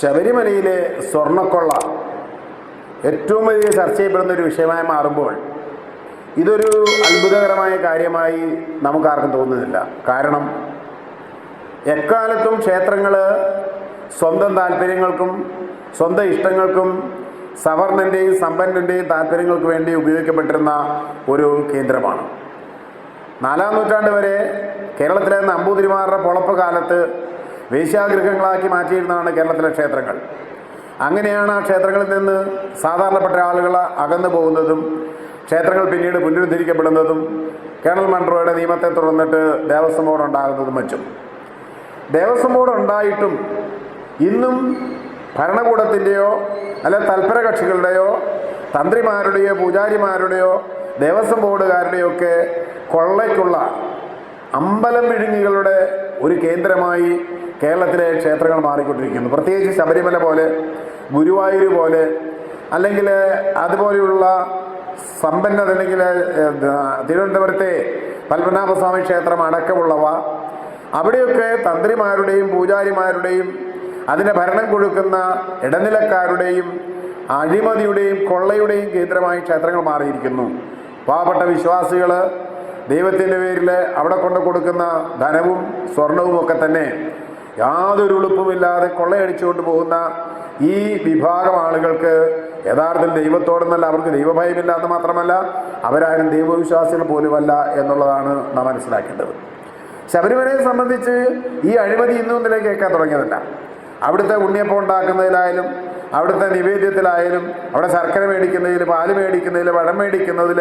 ശബരിമലയിലെ സ്വർണക്കൊള്ള ഏറ്റവും വലിയ ചർച്ച ചെയ്യപ്പെടുന്ന ഒരു വിഷയമായി മാറുമ്പോൾ ഇതൊരു അത്ഭുതകരമായ കാര്യമായി നമുക്കാർക്കും തോന്നുന്നില്ല. കാരണം എക്കാലത്തും ക്ഷേത്രങ്ങൾ സ്വന്തം താല്പര്യങ്ങൾക്കും സ്വന്തം ഇഷ്ടങ്ങൾക്കും സവർണന്റെയും സമ്പന്നന്റെയും താല്പര്യങ്ങൾക്ക് വേണ്ടി ഉപയോഗിക്കപ്പെട്ടിരുന്ന ഒരു കേന്ദ്രമാണ്. നാലാം നൂറ്റാണ്ട് വരെ കേരളത്തിലെ നമ്പൂതിരിമാരുടെ പൊളപ്പ് കാലത്ത് വേശ്യാഗൃഹങ്ങളാക്കി മാറ്റിയിരുന്നതാണ് കേരളത്തിലെ ക്ഷേത്രങ്ങൾ. അങ്ങനെയാണ് ആ ക്ഷേത്രങ്ങളിൽ നിന്ന് സാധാരണപ്പെട്ട ആളുകൾ അകന്നു പോകുന്നതും ക്ഷേത്രങ്ങൾ പിന്നീട് പുനരുദ്ധരിക്കപ്പെടുന്നതും കേണൽ മൺട്രോയുടെ നിയമത്തെ തുടർന്നിട്ട് ദേവസ്വം ബോർഡ് ഉണ്ടാകുന്നതും മറ്റും. ദേവസ്വം ബോർഡ് ഉണ്ടായിട്ടും ഇന്നും ഭരണകൂടത്തിന്റെയോ അല്ല തൽപര കക്ഷികളുടെയോ തന്ത്രിമാരുടെയോ പൂജാരിമാരുടെയോ ദേവസ്വം ബോർഡുകാരുടെയോ ഒക്കെ കൊള്ളയ്ക്കുള്ള അമ്പലം വിഴുങ്ങികളുടെ ഒരു കേന്ദ്രമായി കേരളത്തിലെ ക്ഷേത്രങ്ങൾ മാറിക്കൊണ്ടിരിക്കുന്നു. പ്രത്യേകിച്ച് ശബരിമല പോലെ ഗുരുവായൂർ പോലെ അല്ലെങ്കിൽ അതുപോലെയുള്ള സമ്പന്നത അല്ലെങ്കിൽ തിരുവനന്തപുരത്തെ പത്മനാഭസ്വാമി ക്ഷേത്രം അടക്കമുള്ളവ അവിടെയൊക്കെ തന്ത്രിമാരുടെയും പൂജാരിമാരുടെയും അതിനെ ഭരണം കൊടുക്കുന്ന ഇടനിലക്കാരുടെയും അഴിമതിയുടെയും കൊള്ളയുടെയും കേന്ദ്രമായി ക്ഷേത്രങ്ങൾ മാറിയിരിക്കുന്നു. പാവപ്പെട്ട വിശ്വാസികൾ ദൈവത്തിന്റെ പേരിൽ അവിടെ കൊണ്ട് കൊടുക്കുന്ന ധനവും സ്വർണവും ഒക്കെ തന്നെ യാതൊരു ഉളുപ്പുമില്ലാതെ കൊള്ളയടിച്ചുകൊണ്ട് പോകുന്ന ഈ വിഭാഗം ആളുകൾക്ക് യഥാർത്ഥത്തിൽ ദൈവത്തോടെന്നല്ല അവർക്ക് ദൈവഭയമില്ല എന്ന് മാത്രമല്ല അവരാരും ദൈവവിശ്വാസികൾ പോലുമല്ല എന്നുള്ളതാണ് നാം മനസ്സിലാക്കേണ്ടത്. ശബരിമലയെ സംബന്ധിച്ച് ഈ അഴിമതി ഇന്നും ഇന്നലെ കേൾക്കാൻ തുടങ്ങിയതല്ല. അവിടുത്തെ ഉണ്ണിയപ്പം ഉണ്ടാക്കുന്നതിലായാലും അവിടുത്തെ നിവേദ്യത്തിലായാലും അവിടെ ശർക്കര മേടിക്കുന്നതിൽ പാൽ മേടിക്കുന്നതിൽ വടം മേടിക്കുന്നതിൽ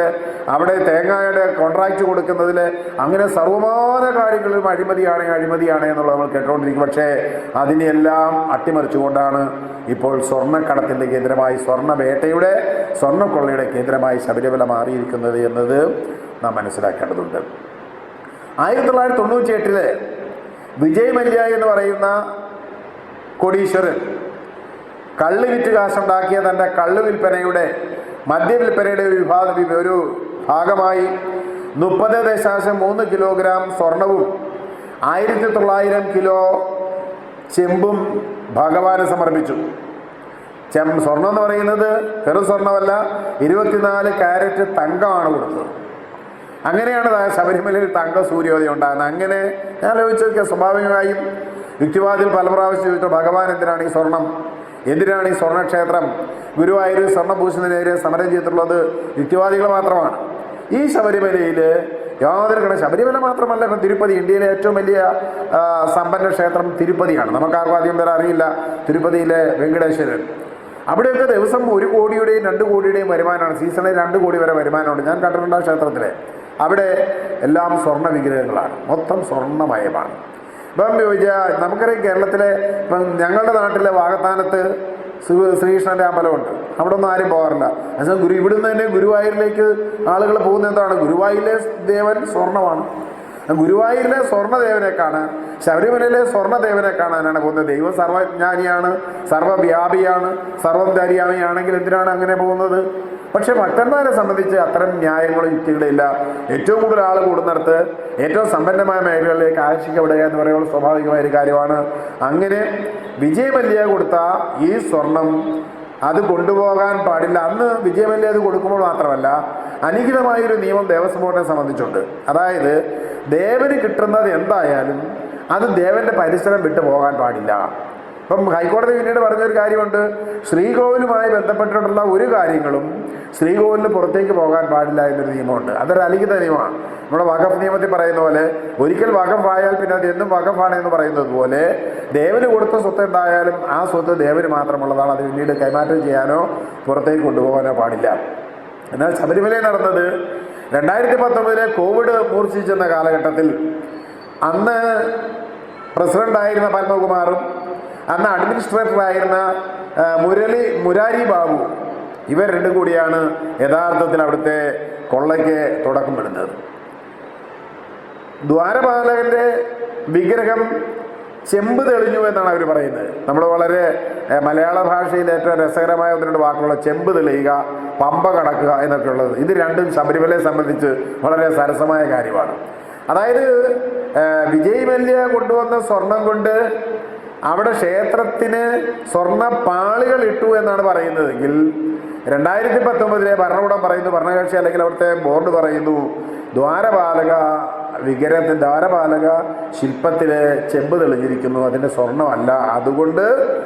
അവിടെ തേങ്ങയുടെ കോൺട്രാക്റ്റ് കൊടുക്കുന്നതിൽ അങ്ങനെ സർവമാന കാര്യങ്ങളിലും അഴിമതിയാണ് അഴിമതിയാണ് എന്നുള്ളത് നമ്മൾ കേട്ടുകൊണ്ടിരിക്കും. പക്ഷേ അതിനെല്ലാം അട്ടിമറിച്ചുകൊണ്ടാണ് ഇപ്പോൾ സ്വർണക്കടത്തിന്റെ കേന്ദ്രമായി സ്വർണ വേട്ടയുടെ സ്വർണക്കൊള്ളയുടെ കേന്ദ്രമായി ശബരിമല മാറിയിരിക്കുന്നത് എന്നത് നാം മനസ്സിലാക്കേണ്ടതുണ്ട്. ആയിരത്തി തൊള്ളായിരത്തി തൊണ്ണൂറ്റി എട്ടിൽ വിജയ് മല്യ എന്ന് പറയുന്ന കോടീശ്വരൻ. കള്ള് വിറ്റ് കാശുണ്ടാക്കിയ തന്റെ കള്ള് വിൽപ്പനയുടെ മദ്യവിൽപ്പനയുടെ വിഭാഗ ഒരു ഭാഗമായി മുപ്പത് ദശാംശം മൂന്ന് കിലോഗ്രാം സ്വർണവും ആയിരത്തി തൊള്ളായിരം കിലോ ചെമ്പും ഭഗവാന് സമർപ്പിച്ചു. ചെമ്പ് സ്വർണം എന്ന് പറയുന്നത് വെറും സ്വർണമല്ല ഇരുപത്തിനാല് കാരറ്റ് തങ്കമാണ് കൊടുത്തത്. അങ്ങനെയാണ് ശബരിമലയിൽ തങ്ക സൂര്യോദയം ഉണ്ടാകുന്നത്. അങ്ങനെ ഞാൻ ആലോചിച്ചൊക്കെ സ്വാഭാവികമായും യുക്തിവാദിൽ പല പ്രാവശ്യം ചോദിച്ചു ഭഗവാൻ എന്തിനാണ് ഈ സ്വർണം? എന്തിനാണ് ഈ സ്വർണക്ഷേത്രം ഗുരുവായൂർ സ്വർണഭൂഷണനെതിരെ സമരം ചെയ്തിട്ടുള്ളത് യുക്തിവാദികൾ മാത്രമാണ്. ഈ ശബരിമലയിൽ യാതൊരു കണ ശബരിമല മാത്രമല്ല തിരുപ്പതി ഇന്ത്യയിലെ ഏറ്റവും വലിയ സമ്പന്ന ക്ഷേത്രം തിരുപ്പതിയാണ്. നമുക്കാർക്കും ആദ്യം വരെ അറിയില്ല. തിരുപ്പതിയിലെ വെങ്കടേശ്വരൻ. അവിടെയൊക്കെ ദിവസം ഒരു കോടിയുടെയും രണ്ട് കോടിയുടെയും വരുമാനമാണ്. സീസണിൽ രണ്ട് കോടി വരെ വരുമാനമുണ്ട്. ഞാൻ കണ്ടിട്ടുണ്ട് ക്ഷേത്രത്തിലെ. അവിടെ എല്ലാം സ്വർണ വിഗ്രഹങ്ങളാണ്. മൊത്തം സ്വർണമയമാണ്. ഇപ്പം നമുക്കറിയാം കേരളത്തിലെ ഇപ്പം ഞങ്ങളുടെ നാട്ടിലെ വാഗത്താനത്ത് ശ്രീ- ശ്രീകൃഷ്ണന്റെ അമ്പലമുണ്ട്. അവിടെ ഒന്നും ആരും പോകാറില്ല. എന്നുവെച്ചാൽ ഗുരു ഇവിടുന്ന് തന്നെ ഗുരുവായൂരിലേക്ക് ആളുകൾ പോകുന്ന എന്താണ്? ഗുരുവായൂരിലെ ദേവൻ സ്വർണമാണ് ഗുരുവായൂരിലെ സ്വർണദേവനെ കാണാൻ ശബരിമലയിലെ സ്വർണദേവനെ കാണാനാണ് പോകുന്നത്. ദൈവം സർവജ്ഞാനിയാണ് സർവവ്യാപിയാണ് സർവം ധാരിയാണെങ്കിൽ എന്തിനാണ് അങ്ങനെ പോകുന്നത്? പക്ഷെ ഭക്തന്മാരെ സംബന്ധിച്ച് അത്തരം ന്യായങ്ങളും യുക്തികളില്ല ഏറ്റവും കൂടുതൽ ആൾ കൂടുന്നിടത്ത് ഏറ്റവും സമ്പന്നമായ മേഖലകളിലേക്ക് ആകർഷിക്കപ്പെടുക എന്ന് പറയുന്നത് സ്വാഭാവികമായ ഒരു കാര്യമാണ്. അങ്ങനെ വിജയമല്യ കൊടുത്ത ഈ സ്വർണം അത് കൊണ്ടുപോകാൻ പാടില്ല. അന്ന് വിജയമല്യ അത് കൊടുക്കുമ്പോൾ മാത്രമല്ല അനിഹിതമായൊരു നിയമം ദേവസ്വം ബോർഡിനെ സംബന്ധിച്ചുണ്ട്. അതായത് ദേവന് കിട്ടുന്നത് എന്തായാലും അത് ദേവന്റെ പരിസരം വിട്ടു പോകാൻ പാടില്ല. ഇപ്പം ഹൈക്കോടതി പിന്നീട് പറഞ്ഞൊരു കാര്യമുണ്ട്. ശ്രീകോവിലുമായി ബന്ധപ്പെട്ടിട്ടുള്ള ഒരു കാര്യങ്ങളും ശ്രീകോവിലിന് പുറത്തേക്ക് പോകാൻ പാടില്ല എന്നൊരു നിയമമുണ്ട്. അതൊരു അലിഖിത നിയമമാണ്. നമ്മുടെ വകഫ് നിയമത്തിൽ പറയുന്ന പോലെ ഒരിക്കൽ വകഫായാൽ പിന്നെ അത് എന്നും വകഫാണ് എന്ന് പറയുന്നത് പോലെ ദേവന് കൊടുത്ത സ്വത്ത് ഉണ്ടായാലും ആ സ്വത്ത് ദേവന് മാത്രമുള്ളതാണ്. അത് പിന്നീട് കൈമാറ്റം ചെയ്യാനോ പുറത്തേക്ക് കൊണ്ടുപോകാനോ പാടില്ല. എന്നാൽ ശബരിമലയിൽ നടന്നത് രണ്ടായിരത്തി പത്തൊമ്പതിലെ കോവിഡ് മൂർച്ഛിച്ചെന്ന കാലഘട്ടത്തിൽ അന്ന് പ്രസിഡന്റായിരുന്ന പത്മകുമാറും അന്ന് അഡ്മിനിസ്ട്രേറ്ററായിരുന്ന മുരളി മുരാരി ബാബു ഇവർ രണ്ടും കൂടിയാണ് യഥാർത്ഥത്തിൽ അവിടുത്തെ കൊള്ളയ്ക്ക് തുടക്കമിടുന്നത് ദ്വാരപാലകന്റെ വിഗ്രഹം ചെമ്പ് തെളിഞ്ഞു എന്നാണ് അവർ പറയുന്നത്. നമ്മൾ വളരെ മലയാള ഭാഷയിൽ ഏറ്റവും രസകരമായ ഒന്ന് രണ്ട് വാക്കുള്ള ചെമ്പ് തെളിയുക പമ്പ കടക്കുക എന്നൊക്കെ ഉള്ളത്. ഇത് രണ്ടും ശബരിമലയെ സംബന്ധിച്ച് വളരെ സരസമായ കാര്യമാണ്. അതായത് വിജയ് മല്യ കൊണ്ടുവന്ന സ്വർണം കൊണ്ട് അവിടെ ക്ഷേത്രത്തിന് സ്വർണ പാളികൾ ഇട്ടു എന്നാണ് പറയുന്നതെങ്കിൽ രണ്ടായിരത്തി പത്തൊമ്പതിലെ ഭരണകൂടം പറയുന്നു ഭരണകക്ഷി അല്ലെങ്കിൽ അവിടുത്തെ ബോർഡ് പറയുന്നു ദ്വാരപാലക വിഗ്രഹത്തിൽ ദ്വാരപാലക ശില്പത്തിലെ ചെമ്പ് തെളിഞ്ഞിരിക്കുന്നു അതിന്റെ സ്വർണമല്ല അതുകൊണ്ട്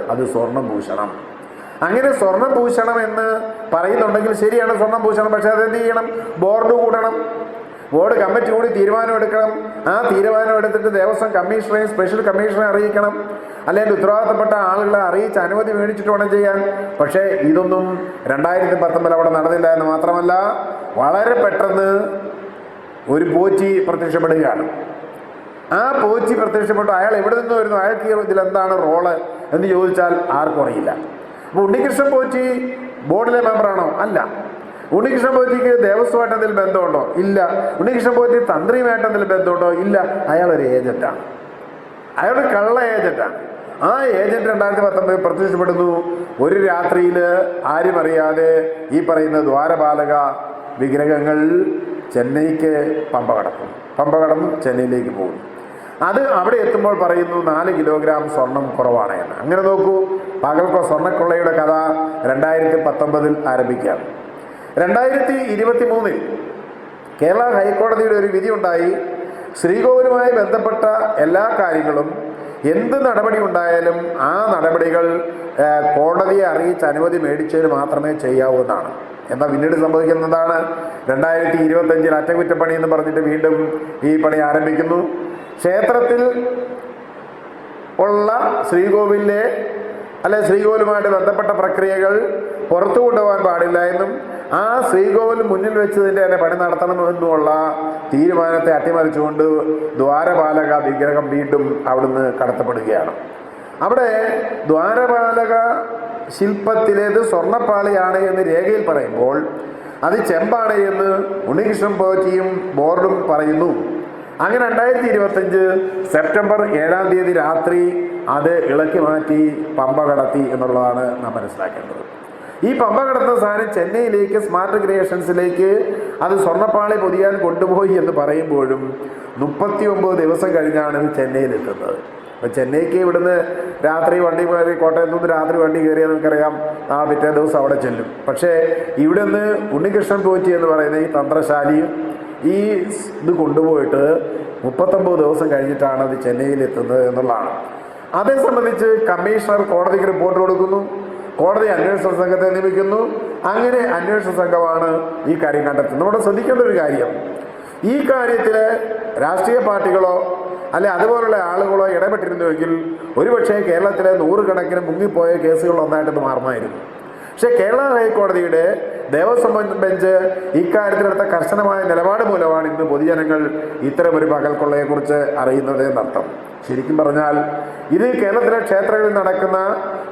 അത് സ്വർണം ഭൂഷണം അങ്ങനെ സ്വർണം ഭൂഷണം എന്ന് പറയുന്നുണ്ടെങ്കിൽ ശരിയാണ് സ്വർണം ഭൂഷണം പക്ഷെ അതെന്ത് ചെയ്യണം? ബോർഡ് കൂടണം. ബോർഡ് കമ്മിറ്റി കൂടി തീരുമാനം എടുക്കണം. ആ തീരുമാനം എടുത്തിട്ട് ദേവസ്വം കമ്മീഷണറെയും സ്പെഷ്യൽ കമ്മീഷണറെ അറിയിക്കണം. അല്ലെങ്കിൽ ഉത്തരവാദിത്തപ്പെട്ട ആളുകളെ അറിയിച്ച് അനുമതി മേടിച്ചിട്ട് വേണം ചെയ്യാൻ. പക്ഷേ ഇതൊന്നും രണ്ടായിരത്തി പത്തൊമ്പതിൽ അവിടെ നടന്നില്ല എന്ന് മാത്രമല്ല വളരെ പെട്ടെന്ന് ഒരു പോച്ചി പ്രത്യക്ഷപ്പെടുകയാണ്. ആ പോച്ചി പ്രത്യക്ഷപ്പെട്ടു. അയാൾ എവിടെ നിന്ന് വരുന്നു? അയാൾക്ക് ഇതിൽ എന്താണ് റോൾ എന്ന് ചോദിച്ചാൽ ആർക്കും അറിയില്ല. അപ്പോൾ ഉണ്ണികൃഷ്ണൻ പോച്ചി ബോർഡിലെ മെമ്പറാണോ? അല്ല. ഉണ്ണികൃഷ്ണൻ പോറ്റിക്ക് ദേവസ്വമായിട്ട് എന്തെങ്കിലും ബന്ധമുണ്ടോ? ഇല്ല. ഉണ്ണികൃഷ്ണൻ പോറ്റി തന്ത്രിയുമായിട്ട് എന്തെങ്കിലും ബന്ധമുണ്ടോ? ഇല്ല. അയാൾ ഒരു ഏജന്റാണ് അയാളൊരു കള്ള ഏജന്റാണ് ആ ഏജന്റ് രണ്ടായിരത്തി പത്തൊമ്പതിൽ പ്രത്യക്ഷപ്പെടുന്നു. ഒരു രാത്രിയിൽ ആരും അറിയാതെ ഈ പറയുന്ന ദ്വാരപാലക വിഗ്രഹങ്ങൾ ചെന്നൈക്ക് പമ്പ കടക്കും പമ്പ കടന്ന് ചെന്നൈയിലേക്ക് പോകും അത് അവിടെ എത്തുമ്പോൾ പറയുന്നു നാല് കിലോഗ്രാം സ്വർണം കുറവാണ് എന്ന്. അങ്ങനെ നോക്കൂ പകൽക്കോ സ്വർണക്കൊള്ളയുടെ കഥ രണ്ടായിരത്തി പത്തൊമ്പതിൽ ആരംഭിക്കാം രണ്ടായിരത്തി ഇരുപത്തി മൂന്നിൽ കേരള ഹൈക്കോടതിയുടെ ഒരു വിധി ഉണ്ടായി ശ്രീകോവിലുമായി ബന്ധപ്പെട്ട എല്ലാ കാര്യങ്ങളും എന്ത് നടപടി ഉണ്ടായാലും ആ നടപടികൾ കോടതിയെ അറിയിച്ച് അനുമതി മേടിച്ചതിന് മാത്രമേ ചെയ്യാവുന്നതാണ് എന്നാൽ പിന്നീട് സംഭവിക്കുന്നതാണ് രണ്ടായിരത്തി ഇരുപത്തഞ്ചിൽ അറ്റകുറ്റപ്പണി എന്ന് പറഞ്ഞിട്ട് വീണ്ടും ഈ പണി ആരംഭിക്കുന്നു. ക്ഷേത്രത്തിൽ ഉള്ള ശ്രീകോവിലെ അല്ലെ ശ്രീകോവിലുമായിട്ട് ബന്ധപ്പെട്ട പ്രക്രിയകൾ പുറത്തു കൊണ്ടുപോകാൻ പാടില്ല എന്നും ആ ശ്രീകോവിൽ മുന്നിൽ വെച്ചതിന്റെ തന്നെ പണി നടത്തണമെന്നുള്ള തീരുമാനത്തെ അട്ടിമറിച്ചുകൊണ്ട് ദ്വാരപാലക വിഗ്രഹം വീണ്ടും അവിടുന്ന് കടത്തപ്പെടുകയാണ്. അവിടെ ദ്വാരപാലക ശില്പത്തിലേത് സ്വർണപ്പാളിയാണ് എന്ന് രേഖയിൽ പറയുമ്പോൾ അത് ചെമ്പാണ് എന്ന് ഉണ്ണികൃഷ്ണൻ പോറ്റിയും ബോർഡും പറയുന്നു. അങ്ങനെ രണ്ടായിരത്തി ഇരുപത്തഞ്ച് സെപ്റ്റംബർ ഏഴാം തീയതി രാത്രി അത് ഇളക്കി മാറ്റി പമ്പ കടത്തി എന്നുള്ളതാണ് നാം മനസ്സിലാക്കേണ്ടത്. ഈ പമ്പ കിടത്തുന്ന സാധനം ചെന്നൈയിലേക്ക് സ്മാർട്ട് ക്രിയേഷൻസിലേക്ക് അത് സ്വർണപ്പാളി പൊതിയാൻ കൊണ്ടുപോയി എന്ന് പറയുമ്പോഴും മുപ്പത്തി ഒമ്പത് ദിവസം കഴിഞ്ഞാണ് ഇത് ചെന്നൈയിൽ എത്തുന്നത് അപ്പം ചെന്നൈക്ക് ഇവിടുന്ന് രാത്രി വണ്ടി കയറി കോട്ടയത്തു നിന്ന് രാത്രി വണ്ടി കയറിയാൽ നമുക്കറിയാം ആ പിറ്റേ ദിവസം അവിടെ ചെല്ലും. പക്ഷേ ഇവിടെ നിന്ന് ഉണ്ണികൃഷ്ണൻ പോറ്റി എന്ന് പറയുന്ന ഈ തന്ത്രശാലിയും ഈ ഇത് കൊണ്ടുപോയിട്ട് മുപ്പത്തൊമ്പത് ദിവസം കഴിഞ്ഞിട്ടാണ് അത് ചെന്നൈയിൽ എത്തുന്നത് എന്നുള്ളതാണ്. അതേ സംബന്ധിച്ച് കമ്മീഷണർ കോടതിക്ക് റിപ്പോർട്ട് കൊടുക്കുന്നു. കോടതി അന്വേഷണ സംഘത്തെ നിയമിക്കുന്നു. അങ്ങനെ അന്വേഷണ സംഘമാണ് ഈ കാര്യം കണ്ടെത്തുന്നത്. നമ്മുടെ ശ്രദ്ധിക്കേണ്ട ഒരു കാര്യം ഈ കാര്യത്തിൽ രാഷ്ട്രീയ പാർട്ടികളോ അല്ലെ അതുപോലുള്ള ആളുകളോ ഇടപെട്ടിരുന്നുവെങ്കിൽ ഒരുപക്ഷേ കേരളത്തിലെ നൂറുകണക്കിന് മുങ്ങിപ്പോയ കേസുകൾ ഒന്നായിട്ടൊന്ന് മാറുമായിരുന്നു. പക്ഷേ കേരള ഹൈക്കോടതിയുടെ ദേവസ്വം ബെഞ്ച് ഇക്കാര്യത്തിലെടുത്ത കർശനമായ നിലപാട് മൂലമാണ് ഇന്ന് പൊതുജനങ്ങൾ ഇത്തരമൊരു പകൽക്കൊള്ളയെക്കുറിച്ച് അറിയുന്നത് എന്നർത്ഥം ശരിക്കും പറഞ്ഞാൽ ഇത് കേരളത്തിലെ ക്ഷേത്രങ്ങളിൽ നടക്കുന്ന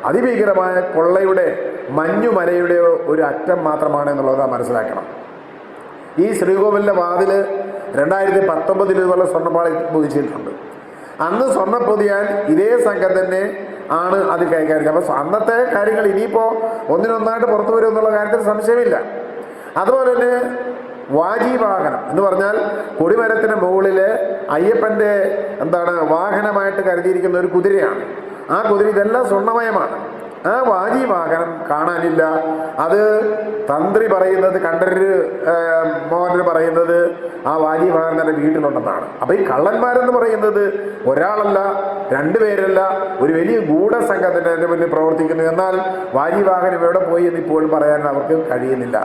അതിഭീകരമായ കൊള്ളയുടെ മഞ്ഞുമലയുടെയോ ഒരു അറ്റം മാത്രമാണ് എന്നുള്ളത് മനസ്സിലാക്കണം. ഈ ശ്രീകോവിലിന്റെ വാതിൽ രണ്ടായിരത്തി പത്തൊമ്പതിൽ ഇതുപോലെ സ്വർണപ്പാളി പൊതിച്ചിട്ടുണ്ട് അന്ന് സ്വർണം പൊതിയാൻ ഇതേ സംഘം തന്നെ ആണ് അത് കൈകാര്യം അപ്പോൾ അന്നത്തെ കാര്യങ്ങൾ ഇനിയിപ്പോൾ ഒന്നിനൊന്നായിട്ട് പുറത്തു വരും എന്നുള്ള കാര്യത്തിൽ സംശയമില്ല. അതുപോലെ തന്നെ വാജീവാഹനം എന്ന് പറഞ്ഞാൽ കൊടിമരത്തിന് മുകളിൽ അയ്യപ്പന്റെ എന്താണ് വാഹനമായിട്ട് കരുതിയിരിക്കുന്ന ഒരു കുതിരയാണ്. ആ കുതിര ഇതെല്ലാം സ്വർണമയമാണ് ആ വാജി വാഹനം കാണാനില്ല. അത് തന്ത്രി പറയുന്നത് കണ്ടര് മോഹനർ പറയുന്നത് ആ വാജി വാഹനം തന്നെ വീട്ടിലുണ്ടെന്നാണ്. അപ്പോൾ ഈ കള്ളന്മാരെന്ന് പറയുന്നത് ഒരാളല്ല രണ്ടുപേരല്ല ഒരു വലിയ ഗൂഢസംഘത്തിന്റെ മുന്നിൽ പ്രവർത്തിക്കുന്നു. എന്നാൽ വാജി വാഹനം എവിടെ പോയി എന്ന് ഇപ്പോഴും പറയാൻ അവർക്ക് കഴിയുന്നില്ല.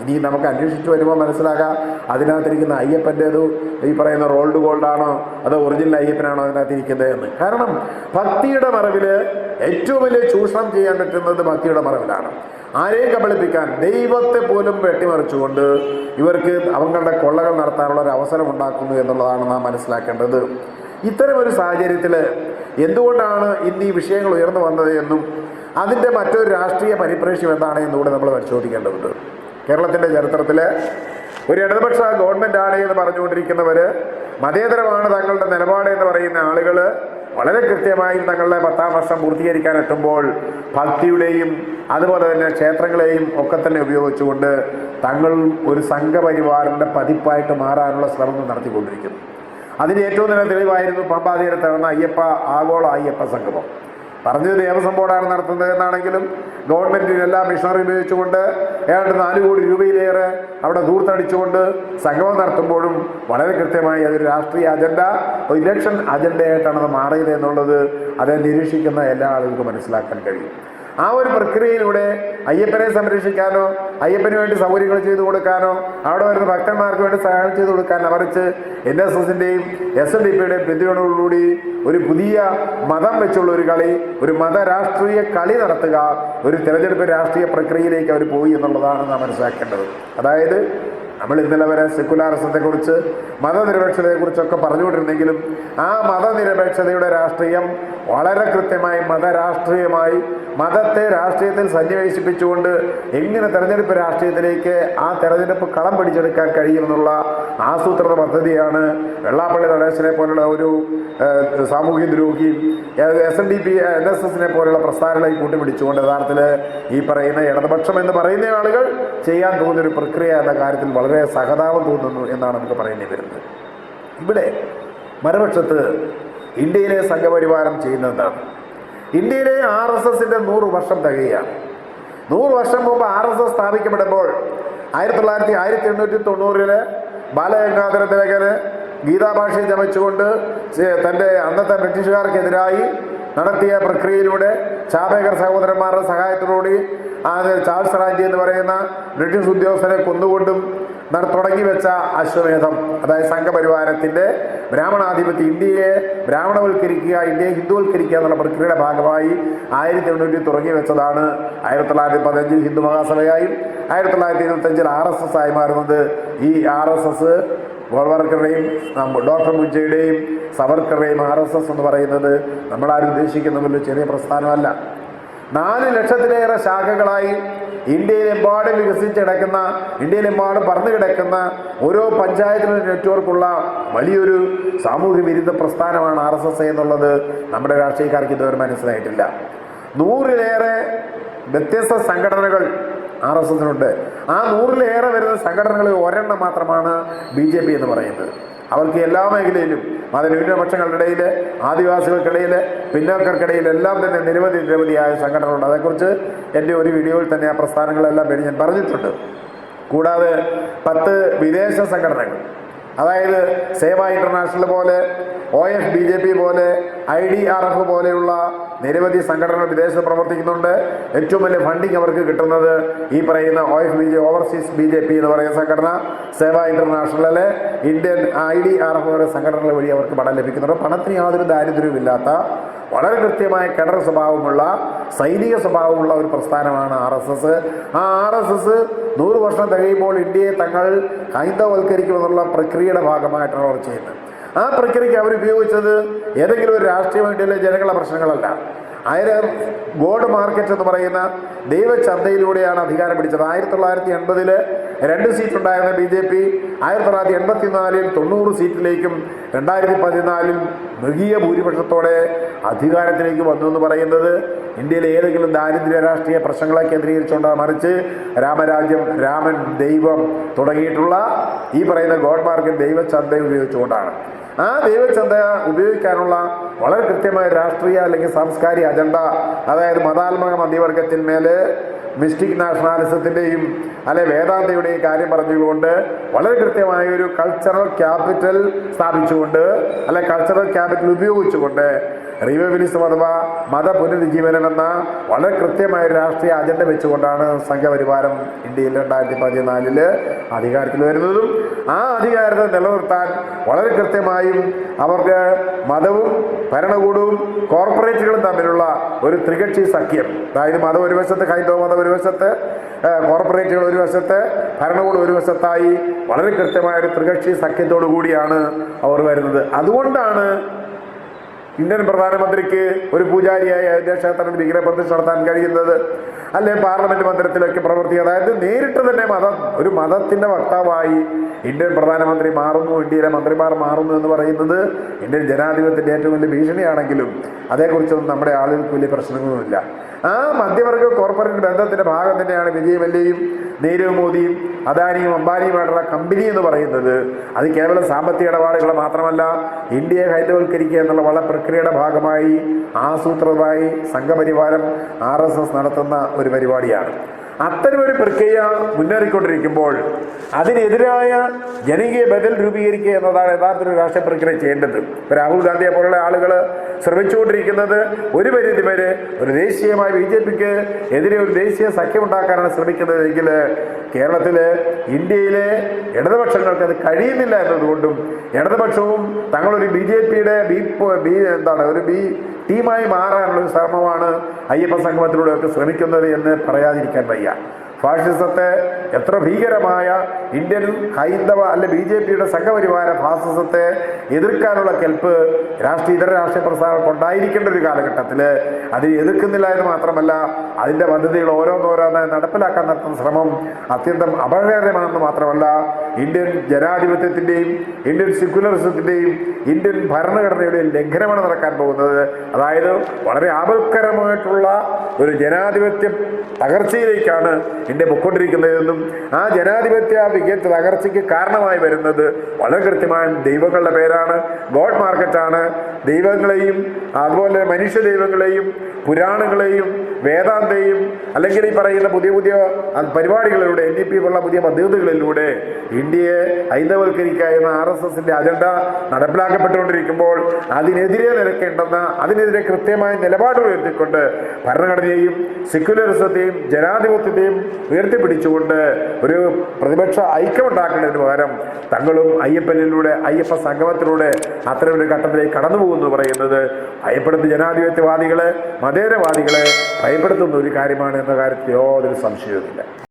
ഇനി നമുക്ക് അന്വേഷിച്ച് വരുമ്പോൾ മനസ്സിലാക്കാം അതിനകത്തിരിക്കുന്ന അയ്യപ്പന്റേത് ഈ പറയുന്ന റോൾഡ് ഗോൾഡാണോ അതോ ഒറിജിനൽ അയ്യപ്പനാണോ അതിനകത്തിരിക്കുന്നത് എന്ന്. കാരണം ഭക്തിയുടെ മറവിൽ ഏറ്റവും വലിയ ചൂഷണം ചെയ്യാൻ പറ്റുന്നത് ഭക്തിയുടെ മറവിലാണ്. ആരെയും കബളിപ്പിക്കാൻ ദൈവത്തെ പോലും വെട്ടിമറിച്ചുകൊണ്ട് ഇവർക്ക് അവങ്ങളുടെ കൊള്ളകൾ നടത്താനുള്ള ഒരു അവസരം ഉണ്ടാക്കുന്നു എന്നുള്ളതാണ് നാം മനസ്സിലാക്കേണ്ടത്. ഇത്തരമൊരു സാഹചര്യത്തിൽ എന്തുകൊണ്ടാണ് ഇന്ന് ഈ വിഷയങ്ങൾ ഉയർന്നു വന്നത് എന്നും അതിന്റെ മറ്റൊരു രാഷ്ട്രീയ പരിപ്രേക്ഷ്യം എന്താണ് എന്നുകൂടെ നമ്മൾ പരിശോധിക്കേണ്ടതുണ്ട്. കേരളത്തിന്റെ ചരിത്രത്തിൽ ഒരു ഇടതുപക്ഷ ഗവൺമെന്റ് ആണ് എന്ന് പറഞ്ഞുകൊണ്ടിരിക്കുന്നവർ മതേതരമാണ് തങ്ങളുടെ നിലപാട് എന്ന് പറയുന്ന ആളുകൾ വളരെ കൃത്യമായി തങ്ങളുടെ പത്താം വർഷം പൂർത്തീകരിക്കാൻ എത്തുമ്പോൾ ഭക്തിയുടെയും അതുപോലെ തന്നെ ക്ഷേത്രങ്ങളെയും ഒക്കെ തന്നെ ഉപയോഗിച്ചുകൊണ്ട് തങ്ങൾ ഒരു സംഘപരിവാറിന്റെ പതിപ്പായിട്ട് മാറാനുള്ള ശ്രമം നടത്തിക്കൊണ്ടിരിക്കുന്നു. അതിന് ഏറ്റവും നല്ല തെളിവായിരുന്നു പമ്പാതീരത്ത് നടന്ന അയ്യപ്പ ആഗോള അയ്യപ്പ സംഗമം. പറഞ്ഞത് ദേവസ്വം ബോർഡാണ് നടത്തുന്നത് എന്നാണെങ്കിലും ഗവൺമെന്റിന് എല്ലാ മിഷണറി ഉപയോഗിച്ചുകൊണ്ട് ഏതാണ്ട് നാല് കോടി രൂപയിലേറെ അവിടെ ദൂർത്തടിച്ചുകൊണ്ട് സംഗമം നടത്തുമ്പോഴും വളരെ കൃത്യമായി അതൊരു രാഷ്ട്രീയ അജണ്ട ഇലക്ഷൻ അജണ്ടയായിട്ടാണ് അത് മാറിയത് എന്നുള്ളത് അതെ നിരീക്ഷിക്കുന്ന എല്ലാ ആളുകൾക്കും മനസ്സിലാക്കാൻ കഴിയും. ആ ഒരു പ്രക്രിയയിലൂടെ അയ്യപ്പനെ സംരക്ഷിക്കാനോ അയ്യപ്പന് വേണ്ടി സൗകര്യങ്ങൾ ചെയ്തു കൊടുക്കാനോ അവിടെ വരുന്ന ഭക്തന്മാർക്ക് വേണ്ടി സഹായം ചെയ്തു കൊടുക്കാൻ മറിച്ച് എൻ എസ് എസിന്റെയും എസ് എൻ ഡി പിയുടെയും പിന്തുണയോടുകൂടി ഒരു പുതിയ മതം വെച്ചുള്ള ഒരു കളി ഒരു മതരാഷ്ട്രീയ കളി നടത്തുക ഒരു തിരഞ്ഞെടുപ്പ് രാഷ്ട്രീയ പ്രക്രിയയിലേക്ക് അവർ പോയി എന്നുള്ളതാണ് നാം മനസ്സിലാക്കേണ്ടത്. അതായത് നമ്മൾ ഇന്നലെ വരെ സെക്കുലാറിസത്തെക്കുറിച്ച് മതനിരപേക്ഷതയെക്കുറിച്ചൊക്കെ പറഞ്ഞുകൊണ്ടിരുന്നെങ്കിലും ആ മതനിരപേക്ഷതയുടെ രാഷ്ട്രീയം വളരെ കൃത്യമായി മതരാഷ്ട്രീയമായി മതത്തെ രാഷ്ട്രീയത്തിൽ സന്നിവേശിപ്പിച്ചുകൊണ്ട് എങ്ങനെ തെരഞ്ഞെടുപ്പ് രാഷ്ട്രീയത്തിലേക്ക് ആ തെരഞ്ഞെടുപ്പ് കളം പിടിച്ചെടുക്കാൻ കഴിയുമെന്നുള്ള ആസൂത്രണ പദ്ധതിയാണ് വെള്ളാപ്പള്ളി നടേശനെ പോലുള്ള ഒരു സാമൂഹ്യ ദ്രോഹിയും S N D P N S എസിനെ പോലുള്ള പ്രസ്ഥാനങ്ങളെ കൂട്ടിപ്പിടിച്ചുകൊണ്ട് യഥാർത്ഥത്തിൽ ഈ പറയുന്ന ഇടതുപക്ഷം എന്ന് പറയുന്ന ആളുകൾ ചെയ്യാൻ തോന്നുന്ന ഒരു പ്രക്രിയ എന്ന കാര്യത്തിൽ വളരെ സഹതാപം തോന്നുന്നു എന്നാണ് നമുക്ക് പറയേണ്ടി വരുന്നത്. ഇവിടെ മറുപക്ഷത്ത് ഇന്ത്യയിലെ സംഘപരിവാരം ചെയ്യുന്നതാണ് ഇന്ത്യയിലെ ആർ എസ് എസിന്റെ നൂറ് വർഷം തികയാണ് നൂറ് വർഷം മുമ്പ് ആർ എസ് എസ് സ്ഥാപിക്കപ്പെടുമ്പോൾ ആയിരത്തി തൊള്ളായിരത്തി ആയിരത്തി എണ്ണൂറ്റി തൊണ്ണൂറിൽ ബാലഗംഗാധര തിലകന് ഗീതാഭാഷയിൽ ചമച്ചുകൊണ്ട് തന്റെ അന്നത്തെ ബ്രിട്ടീഷുകാർക്കെതിരായി നടത്തിയ പ്രക്രിയയിലൂടെ ചാബേക്കർ സഹോദരന്മാരുടെ സഹായത്തോടുകൂടി ചാൾസ് റാൻഡി എന്ന് പറയുന്ന ബ്രിട്ടീഷ് ഉദ്യോഗസ്ഥരെ കൊന്നുകൊണ്ടും തുടങ്ങി വെച്ച അശ്വമേധം അതായത് സംഘപരിവാരത്തിന്റെ ബ്രാഹ്മണാധിപത്യം ഇന്ത്യയെ ബ്രാഹ്മണവൽക്കരിക്കുക ഇന്ത്യയെ ഹിന്ദുവൽക്കരിക്കുക എന്നുള്ള പ്രക്രിയയുടെ ഭാഗമായി ആയിരത്തി എണ്ണൂറ്റി തുടങ്ങി വെച്ചതാണ്. ആയിരത്തി തൊള്ളായിരത്തി പതിനഞ്ചിൽ ഹിന്ദു മഹാസഭയായും ആയിരത്തി തൊള്ളായിരത്തി ഇരുപത്തഞ്ചിൽ ആർ എസ് എസ് ആയി മാറുന്നത് ഈ ആർ എസ് എസ് ഗോൾവർക്കറുടെയും ഡോക്ടർ മുജയുടെയും സവർക്കറുടെയും ആർ എസ് എസ് എന്ന് പറയുന്നത് നമ്മളാരും ഉദ്ദേശിക്കുന്ന വലിയ ചെറിയ പ്രസ്ഥാനമല്ല. നാല് ലക്ഷത്തിലേറെ ശാഖകളായി ഇന്ത്യയിലെമ്പാടും വികസിച്ച് കിടക്കുന്ന ഇന്ത്യയിലെമ്പാടും പറന്നു കിടക്കുന്ന ഓരോ പഞ്ചായത്തിലും നെറ്റ്വർക്കുള്ള വലിയൊരു സാമൂഹ്യ വിരുദ്ധ പ്രസ്ഥാനമാണ് ആർ എസ് എസ് എന്നുള്ളത് നമ്മുടെ രാഷ്ട്രീയക്കാർക്ക് ഇതുവരെ മനസ്സിലായിട്ടില്ല. നൂറിലേറെ വ്യത്യസ്ത സംഘടനകൾ ആർ എസ് എസിനുണ്ട്. ആ നൂറിലേറെ വരുന്ന സംഘടനകളിൽ ഒരെണ്ണം മാത്രമാണ് ബി ജെ പി എന്ന് പറയുന്നത്. അവർക്ക് എല്ലാ മേഖലയിലും മതന്യൂനപക്ഷങ്ങളുടെ ഇടയിൽ ആദിവാസികൾക്കിടയിൽ പിന്നോക്കർക്കിടയിൽ എല്ലാം തന്നെ നിരവധി നിരവധിയായ സംഘടനകളുണ്ട്. അതേക്കുറിച്ച് എന്റെ ഒരു വീഡിയോയിൽ തന്നെ ആ പ്രസ്ഥാനങ്ങളെല്ലാം പേര് ഞാൻ പറഞ്ഞിട്ടുണ്ട്. കൂടാതെ പത്ത് വിദേശ സംഘടനകൾ അതായത് സേവ ഇന്റർനാഷണൽ പോലെ O F B J P പോലെ ഐ ഡി ആർ എഫ് പോലെയുള്ള നിരവധി സംഘടനകൾ വിദേശത്ത് പ്രവർത്തിക്കുന്നുണ്ട്. ഏറ്റവും വലിയ ഫണ്ടിങ് അവർക്ക് കിട്ടുന്നത് ഈ പറയുന്ന O F B J overseas B J P എന്ന് പറയുന്ന സംഘടന Sewa ഇന്റർനാഷണലിലെ Indian I D R F സംഘടനകൾ വഴി അവർക്ക് പണം ലഭിക്കുന്നുണ്ട്. പണത്തിന് യാതൊരു ദാരിദ്ര്യവുമില്ലാത്ത വളരെ കൃത്യമായ കിണർ സ്വഭാവമുള്ള സൈനിക സ്വഭാവമുള്ള ഒരു പ്രസ്ഥാനമാണ് ആർ എസ് എസ്. ആ ആർ എസ് എസ് നൂറ് വർഷം തികയുമ്പോൾ ഇന്ത്യയെ തങ്ങൾ ഹൈന്ദവൽക്കരിക്കുമെന്നുള്ള പ്രക്രിയയുടെ ഭാഗമായിട്ടാണ് അവർ ചെയ്യുന്നത്. ആ പ്രക്രിയയ്ക്ക് അവരുപയോഗിച്ചത് ഏതെങ്കിലും ഒരു രാഷ്ട്രീയ വേണ്ടിയുള്ള ജനങ്ങളുടെ പ്രശ്നങ്ങളല്ല. ആയിരം ഗോൾഡ് മാർക്കറ്റ് എന്ന് പറയുന്ന ദൈവചന്തയിലൂടെയാണ് അധികാരം പിടിച്ചത്. ആയിരത്തി തൊള്ളായിരത്തി എൺപതിൽ രണ്ട് സീറ്റ് ഉണ്ടായിരുന്ന ബി ജെ പി ആയിരത്തി തൊള്ളായിരത്തി എൺപത്തിനാലിൽ തൊണ്ണൂറ് സീറ്റിലേക്കും രണ്ടായിരത്തി പതിനാലിൽ മൃഗീയ ഭൂരിപക്ഷത്തോടെ അധികാരത്തിലേക്ക് വന്നു എന്ന് പറയുന്നത് ഇന്ത്യയിലെ ഏതെങ്കിലും ദാരിദ്ര്യ രാഷ്ട്രീയ പ്രശ്നങ്ങളെ കേന്ദ്രീകരിച്ചുകൊണ്ട് മറിച്ച് രാമരാജ്യം രാമൻ ദൈവം തുടങ്ങിയിട്ടുള്ള ഈ പറയുന്ന ഗോൾഡ് മാർക്കറ്റ് ദൈവചന്ത ഉപയോഗിച്ചുകൊണ്ടാണ്. ആ ദൈവചന്ത ഉപയോഗിക്കാനുള്ള വളരെ കൃത്യമായ രാഷ്ട്രീയ അല്ലെങ്കിൽ സാംസ്കാരിക അജണ്ട അതായത് മതാത്മക മധ്യവർഗത്തിന്മേൽ മിസ്റ്റിക് നാഷണാലിസത്തിന്റെയും അല്ലെ വേദാന്തയുടെയും കാര്യം പറഞ്ഞുകൊണ്ട് വളരെ കൃത്യമായ ഒരു കൾച്ചറൽ ക്യാപിറ്റൽ സ്ഥാപിച്ചുകൊണ്ട് അല്ലെ കൾച്ചറൽ ക്യാപിറ്റൽ ഉപയോഗിച്ചുകൊണ്ട് റിവൈവലിസം അഥവാ മത പുനരുജ്ജീവനം എന്ന വളരെ കൃത്യമായ രാഷ്ട്രീയ അജണ്ട വെച്ചുകൊണ്ടാണ് സംഘപരിവാരം ഇന്ത്യയിൽ രണ്ടായിരത്തി പതിനാലിൽ അധികാരത്തിൽ വരുന്നതും ആ അധികാരത്തെ നിലനിർത്താൻ വളരെ കൃത്യമായും അവർക്ക് മതവും ഭരണകൂടവും കോർപ്പറേറ്റുകളും തമ്മിലുള്ള ഒരു ത്രികക്ഷി സഖ്യം. അതായത് മതം ഒരു വശത്ത് ഹൈന്ദവ മതം ഒരു വശത്ത് കോർപ്പറേറ്റുകൾ ഒരു വശത്ത് ഭരണകൂടം ഒരു വശത്തായി വളരെ കൃത്യമായ ഒരു ത്രികക്ഷി സഖ്യത്തോടു കൂടിയാണ് അവർ വരുന്നത്. അതുകൊണ്ടാണ് ഇന്ത്യൻ പ്രധാനമന്ത്രിക്ക് ഒരു പൂജാരിയായ അയോധ്യ ക്ഷേത്രത്തിൽ വിഗ്രഹപ്രതിഷ്ഠ നടത്താൻ കഴിയുന്നത്. അല്ലെ? പാർലമെന്റ് മന്ദിരത്തിലൊക്കെ പ്രവർത്തി അതായത് നേരിട്ട് തന്നെ മതം ഒരു മതത്തിന്റെ വക്താവായി ഇന്ത്യൻ പ്രധാനമന്ത്രി മാറുന്നു ഇന്ത്യയിലെ മന്ത്രിമാർ മാറുന്നു എന്ന് പറയുന്നത് ഇന്ത്യൻ ജനാധിപത്യത്തിന്റെ ഏറ്റവും വലിയ ഭീഷണിയാണെങ്കിലും അതേക്കുറിച്ചൊന്നും നമ്മുടെ ആളുകൾക്ക് വലിയ പ്രശ്നങ്ങളൊന്നുമില്ല. ആ മധ്യവർഗ കോർപ്പറേറ്റ് ബന്ധത്തിന്റെ ഭാഗം തന്നെയാണ് വിജയ് നീരവ് മോദിയും അദാനിയും അംബാനിയുമായിട്ടുള്ള കമ്പനി എന്ന് പറയുന്നത് അത് കേവലം സാമ്പത്തിക ഇടപാടുകൾ മാത്രമല്ല ഇന്ത്യയെ ഹൈന്ദവൽക്കരിക്കുക എന്നുള്ള വളരെ പ്രക്രിയയുടെ ഭാഗമായി ആസൂത്രിതമായി സംഘപരിവാരം ആർ എസ് എസ് നടത്തുന്ന ഒരു പരിപാടിയാണ്. അത്തരമൊരു പ്രക്രിയ മുന്നേറിക്കൊണ്ടിരിക്കുമ്പോൾ അതിനെതിരായ ജനകീയ ബദൽ രൂപീകരിക്കുക എന്നതാണ് യഥാർത്ഥ ഒരു രാഷ്ട്രീയ പ്രക്രിയ ചെയ്യേണ്ടത്. രാഹുൽ ഗാന്ധിയെ പോലുള്ള ആളുകൾ ശ്രമിച്ചുകൊണ്ടിരിക്കുന്നത് ഒരു പരിധി വരെ ഒരു ദേശീയമായ ബി ജെ പിക്ക് എതിരെ ഒരു ദേശീയ സഖ്യമുണ്ടാക്കാനാണ് ശ്രമിക്കുന്നതെങ്കിൽ കേരളത്തിൽ ഇന്ത്യയിലെ ഇടതുപക്ഷങ്ങൾക്ക് അത് കഴിയുന്നില്ല എന്നതുകൊണ്ടും ഇടതുപക്ഷവും തങ്ങളൊരു ബി ജെ പിയുടെ ബി ബി എന്താണ് ഒരു ബി ടീമായി മാറാനുള്ള ഒരു ശ്രമമാണ് അയ്യപ്പ സംഗമത്തിലൂടെയൊക്കെ ശ്രമിക്കുന്നത് എന്ന് പറയാതിരിക്കാൻ വയ്യ. ഫാഷിസത്തെ എത്ര ഭീകരമായ ഇന്ത്യൻ ഹൈന്ദവ അല്ലെ ബി ജെ പിയുടെ സംഘപരിവാര ഫാസിസത്തെ എതിർക്കാനുള്ള കെൽപ്പ് രാഷ്ട്രീയ ഇതര രാഷ്ട്രീയ പ്രസ്ഥാനങ്ങൾ ഉണ്ടായിരിക്കേണ്ട ഒരു കാലഘട്ടത്തിൽ അത് എതിർക്കുന്നില്ല എന്ന് മാത്രമല്ല അതിന്റെ പദ്ധതികൾ ഓരോന്നോരോന്നായി നടപ്പിലാക്കാൻ നടത്തുന്ന ശ്രമം അത്യന്തം അപകടകരമാണെന്ന് മാത്രമല്ല ഇന്ത്യൻ ജനാധിപത്യത്തിന്റെയും ഇന്ത്യൻ സെക്യുലറിസത്തിന്റെയും ഇന്ത്യൻ ഭരണഘടനയുടെയും ലംഘനമാണ് നടക്കാൻ പോകുന്നത്. അതായത് വളരെ ആപൽക്കരമായിട്ടുള്ള ഒരു ജനാധിപത്യം തകർച്ചയിലേക്കാണ് ഇന്ത്യ പൊയ്ക്കൊണ്ടിരിക്കുന്നതെന്നും ആ ജനാധിപത്യ വികേന്ദ്ര തകർച്ചയ്ക്ക് കാരണമായി വരുന്നത് വളരെ കൃത്യമായ ദൈവങ്ങളുടെ പേരാണ്. ഗോഡ് മാർക്കറ്റാണ്. ദൈവങ്ങളെയും അതുപോലെ മനുഷ്യ ദൈവങ്ങളെയും പുരാണങ്ങളെയും വേദാന്തയും അല്ലെങ്കിൽ ഈ പറയുന്ന പുതിയ പുതിയ പരിപാടികളിലൂടെ എൻ ഡി പി പോലുള്ള പുതിയ പദ്ധതികളിലൂടെ ഇന്ത്യയെ ഹൈന്ദവൽക്കരിക്കുക എന്ന ആർ എസ് എസിന്റെ അജണ്ട നടപ്പിലാക്കപ്പെട്ടുകൊണ്ടിരിക്കുമ്പോൾ അതിനെതിരെ നിരക്കേണ്ടെന്ന അതിനെതിരെ കൃത്യമായ നിലപാട് ഉയർത്തിക്കൊണ്ട് ഭരണഘടനയെയും സെക്യുലറിസത്തെയും ജനാധിപത്യത്തെയും ഉയർത്തിപ്പിടിച്ചുകൊണ്ട് ഒരു പ്രതിപക്ഷ ഐക്യമുണ്ടാക്കേണ്ടതിന് പകരം തങ്ങളും അയ്യപ്പനിലൂടെ അയ്യപ്പ സംഗമത്തിലൂടെ അത്തരമൊരു ഘട്ടത്തിലേക്ക് കടന്നു പോകുന്നു പറയുന്നത്. ഭയപ്പെടുന്ന ജനാധിപത്യവാദികളെ മതേതരവാദികളെ ഭയപ്പെടുത്തുന്ന ഒരു കാര്യമാണ് എന്ന കാര്യത്തിൽ യാതൊരു സംശയവുമില്ല.